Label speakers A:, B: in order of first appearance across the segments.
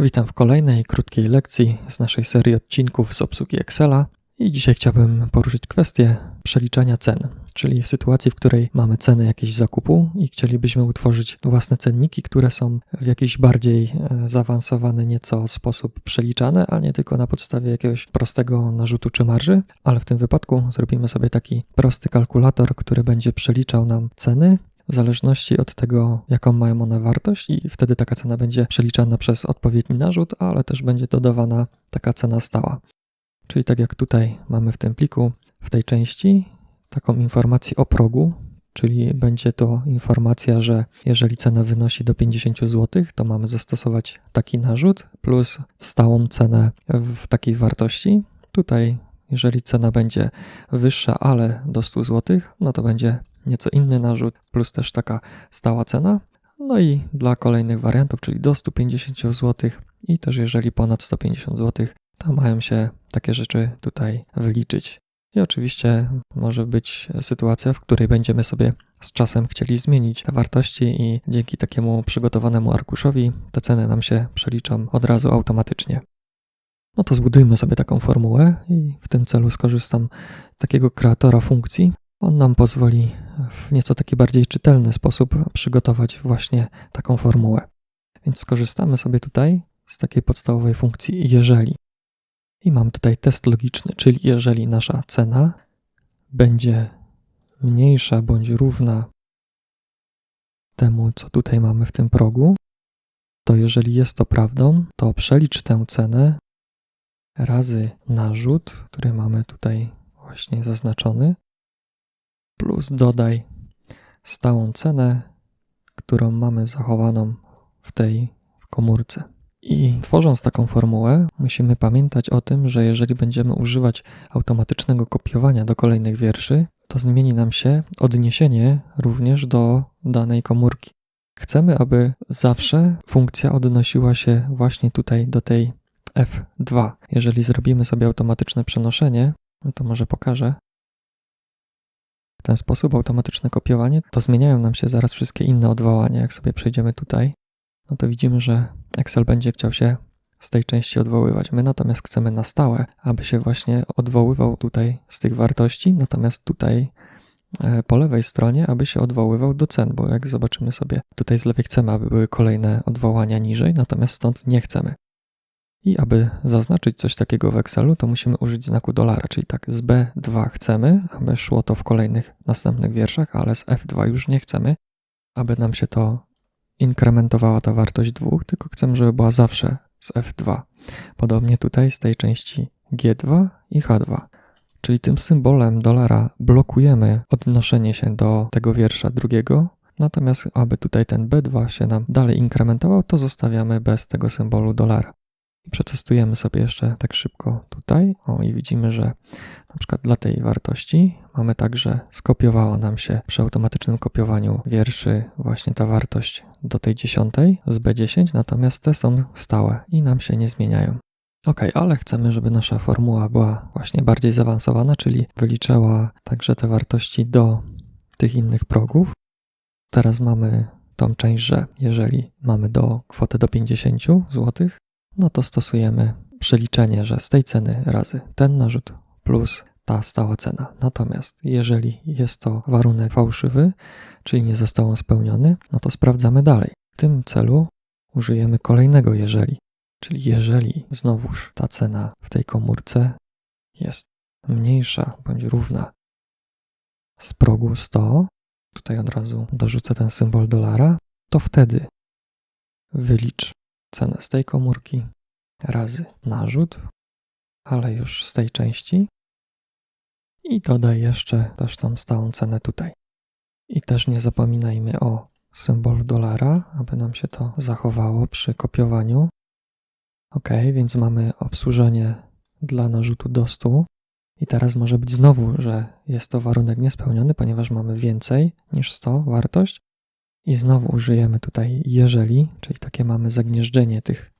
A: Witam w kolejnej krótkiej lekcji z naszej serii odcinków z obsługi Excela. I dzisiaj chciałbym poruszyć kwestię przeliczania cen, czyli w sytuacji, w której mamy ceny jakiegoś zakupu i chcielibyśmy utworzyć własne cenniki, które są w jakiś bardziej e, zaawansowany nieco sposób przeliczane, a nie tylko na podstawie jakiegoś prostego narzutu czy marży, ale w tym wypadku zrobimy sobie taki prosty kalkulator, który będzie przeliczał nam ceny w zależności od tego, jaką mają one wartość, i wtedy taka cena będzie przeliczana przez odpowiedni narzut, ale też będzie dodawana taka cena stała. Czyli tak jak tutaj mamy w tym pliku, w tej części taką informację o progu, czyli będzie to informacja, że jeżeli cena wynosi do 50 zł, to mamy zastosować taki narzut plus stałą cenę w takiej wartości. Tutaj, jeżeli cena będzie wyższa, ale do 100 zł, no to będzie nieco inny narzut plus też taka stała cena. No i dla kolejnych wariantów, czyli do 150 zł i też jeżeli ponad 150 zł, to mają się takie rzeczy tutaj wyliczyć. I oczywiście może być sytuacja, w której będziemy sobie z czasem chcieli zmienić te wartości i dzięki takiemu przygotowanemu arkuszowi te ceny nam się przeliczą od razu automatycznie. No to zbudujmy sobie taką formułę i w tym celu skorzystam z takiego kreatora funkcji. On nam pozwoli w nieco taki bardziej czytelny sposób przygotować właśnie taką formułę. Więc skorzystamy sobie tutaj z takiej podstawowej funkcji jeżeli. I mam tutaj test logiczny, czyli jeżeli nasza cena będzie mniejsza bądź równa temu, co tutaj mamy w tym progu, to jeżeli jest to prawdą, to przelicz tę cenę razy narzut, który mamy tutaj właśnie zaznaczony, plus dodaj stałą cenę, którą mamy zachowaną w tej w komórce. I tworząc taką formułę, musimy pamiętać o tym, że jeżeli będziemy używać automatycznego kopiowania do kolejnych wierszy, to zmieni nam się odniesienie również do danej komórki. Chcemy, aby zawsze funkcja odnosiła się właśnie tutaj do tej F2. Jeżeli zrobimy sobie automatyczne przenoszenie, no to może pokażę. W ten sposób automatyczne kopiowanie, to zmieniają nam się zaraz wszystkie inne odwołania. Jak sobie przejdziemy tutaj, no to widzimy, że Excel będzie chciał się z tej części odwoływać. My natomiast chcemy na stałe, aby się właśnie odwoływał tutaj z tych wartości, natomiast tutaj e, po lewej stronie, aby się odwoływał do cen, bo jak zobaczymy sobie, tutaj z lewej chcemy, aby były kolejne odwołania niżej, natomiast stąd nie chcemy. I aby zaznaczyć coś takiego w Excelu, to musimy użyć znaku dolara, czyli tak z B2 chcemy, aby szło to w kolejnych następnych wierszach, ale z F2 już nie chcemy, aby nam się to inkrementowała ta wartość 2, tylko chcemy, żeby była zawsze z F2. Podobnie tutaj z tej części G2 i H2. Czyli tym symbolem dolara blokujemy odnoszenie się do tego wiersza drugiego, natomiast aby tutaj ten B2 się nam dalej inkrementował, to zostawiamy bez tego symbolu dolara. Przetestujemy sobie jeszcze tak szybko tutaj. O, i widzimy, że na przykład dla tej wartości mamy także skopiowała nam się przy automatycznym kopiowaniu wierszy właśnie ta wartość do tej dziesiątej z B10, natomiast te są stałe i nam się nie zmieniają. Ok, ale chcemy, żeby nasza formuła była właśnie bardziej zaawansowana, czyli wyliczała także te wartości do tych innych progów. Teraz mamy tą część, że jeżeli mamy do kwotę do 50 zł, no to stosujemy przeliczenie, że z tej ceny razy ten narzut plus ta stała cena. Natomiast jeżeli jest to warunek fałszywy, czyli nie został on spełniony, no to sprawdzamy dalej. W tym celu użyjemy kolejnego jeżeli, czyli jeżeli znowuż ta cena w tej komórce jest mniejsza bądź równa z progu 100, tutaj od razu dorzucę ten symbol dolara, to wtedy wylicz cenę z tej komórki razy narzut, ale już z tej części i dodaj jeszcze też tą stałą cenę tutaj. I też nie zapominajmy o symbolu dolara, aby nam się to zachowało przy kopiowaniu. Ok, więc mamy obsłużenie dla narzutu do 100. I teraz może być znowu, że jest to warunek niespełniony, ponieważ mamy więcej niż 100 wartość. I znowu użyjemy tutaj jeżeli, czyli takie mamy zagnieżdżenie tych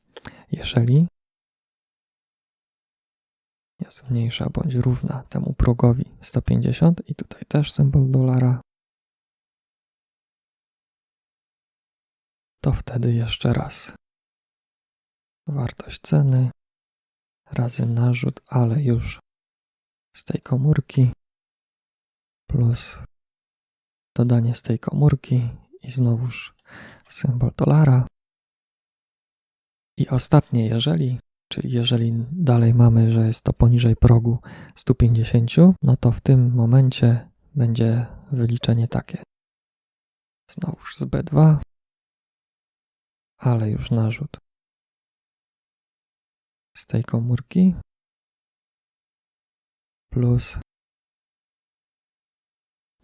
A: jeżeli. Jest mniejsza bądź równa temu progowi 150 i tutaj też symbol dolara, to wtedy jeszcze raz. Wartość ceny razy narzut, ale już z tej komórki plus dodanie z tej komórki i znowuż symbol dolara. I ostatnie, jeżeli, czyli jeżeli dalej mamy, że jest to poniżej progu 150, no to w tym momencie będzie wyliczenie takie. Znowuż z B2, ale już narzut z tej komórki plus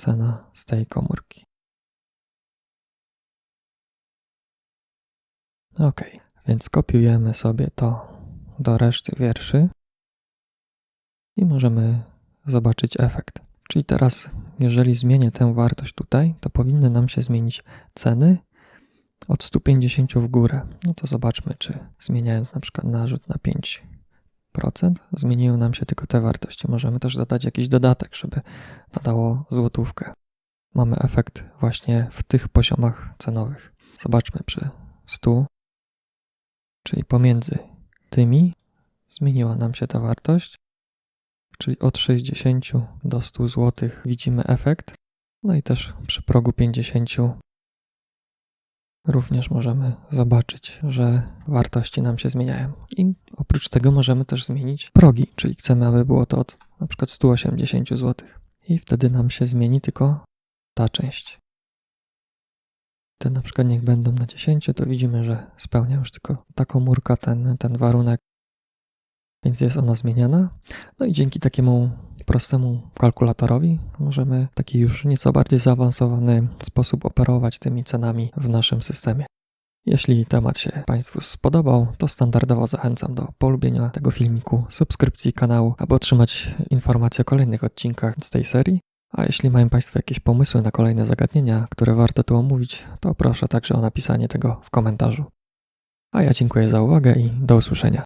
A: cena z tej komórki. Ok, więc kopiujemy sobie to do reszty wierszy i możemy zobaczyć efekt. Czyli teraz, jeżeli zmienię tę wartość tutaj, to powinny nam się zmienić ceny od 150 w górę. No to zobaczmy, czy zmieniając na przykład narzut na 5%, zmieniły nam się tylko te wartości. Możemy też dodać jakiś dodatek, żeby nadało złotówkę. Mamy efekt właśnie w tych poziomach cenowych. Zobaczmy przy 100, czyli pomiędzy tymi zmieniła nam się ta wartość, czyli od 60 do 100 zł widzimy efekt. No i też przy progu 50 również możemy zobaczyć, że wartości nam się zmieniają. I oprócz tego możemy też zmienić progi, czyli chcemy, aby było to od na przykład 180 zł. I wtedy nam się zmieni tylko ta część. Te na przykład niech będą na 10, to widzimy, że spełnia już tylko ta komórka ten, ten warunek, więc jest ona zmieniana. No i dzięki takiemu prostemu kalkulatorowi możemy w taki już nieco bardziej zaawansowany sposób operować tymi cenami w naszym systemie. Jeśli temat się Państwu spodobał, to standardowo zachęcam do polubienia tego filmiku, subskrypcji kanału, aby otrzymać informacje o kolejnych odcinkach z tej serii. A jeśli mają Państwo jakieś pomysły na kolejne zagadnienia, które warto tu omówić, to proszę także o napisanie tego w komentarzu. A ja dziękuję za uwagę i do usłyszenia.